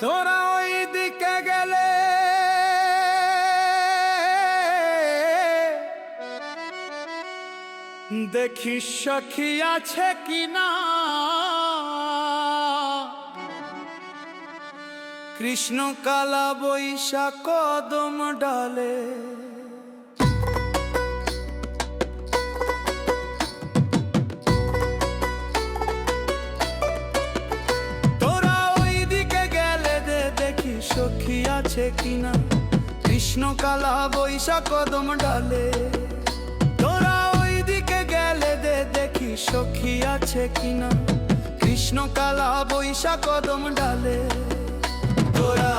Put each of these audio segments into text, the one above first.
তোরা ওই দিকে গেলে দেখি সখী আছে কিনা? কৃষ্ণ কালা বৈশাখ কদম ডালে আছে কিনা? কৃষ্ণ কালা বৈশাখ কদম ডালে। তোরা ওই দিকে গেলে দে, দেখি সখী আছে কিনা? কৃষ্ণ কালা বৈশাখ কদম ডালে। তোরা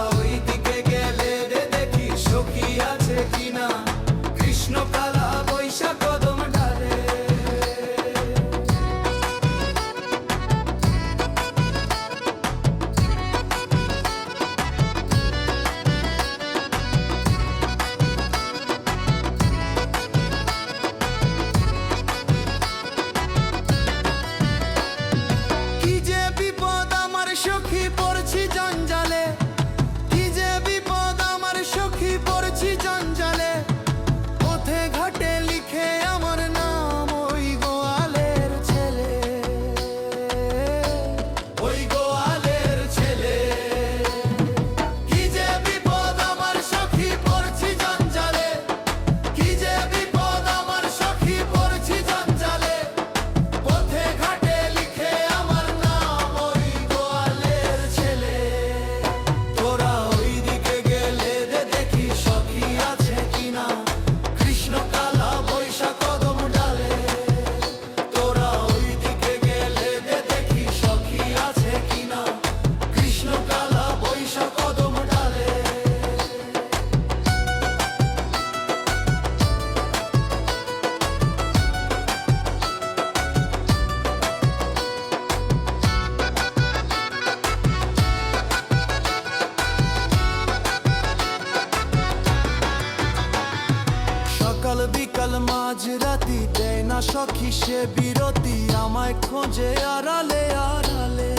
সে বিরতি আমায় খোঁজে আড়ালে আড়ালে।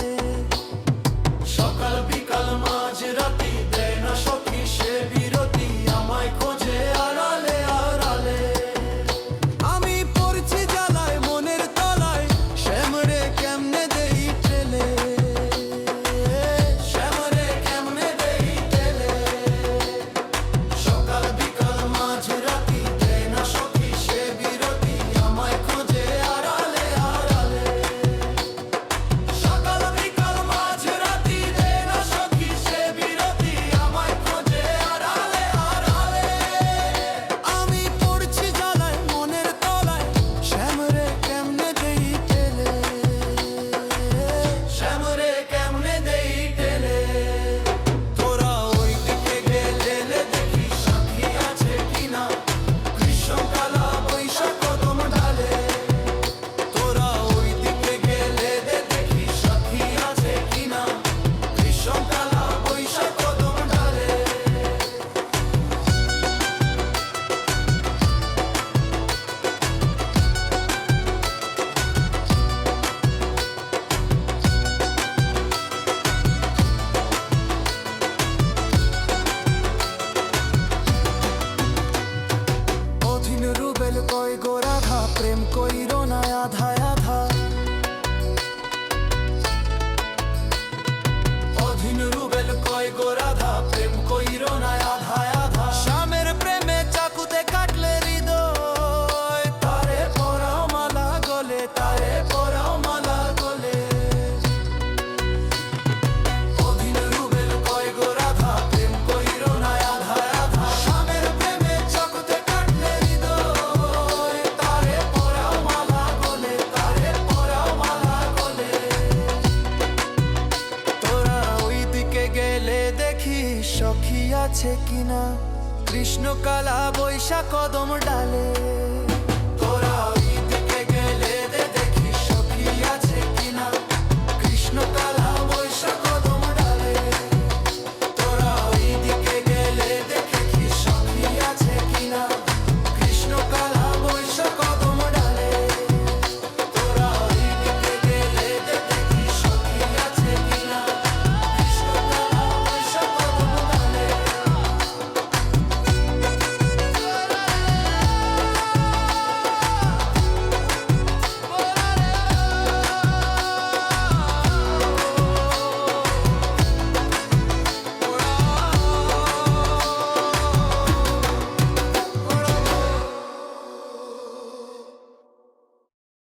সকাল বিকাল মাঝ রাতি দেয় না সখী সে রক্ষী আছে কিনা? কৃষ্ণকালা বৈশাখ কদম ডালে।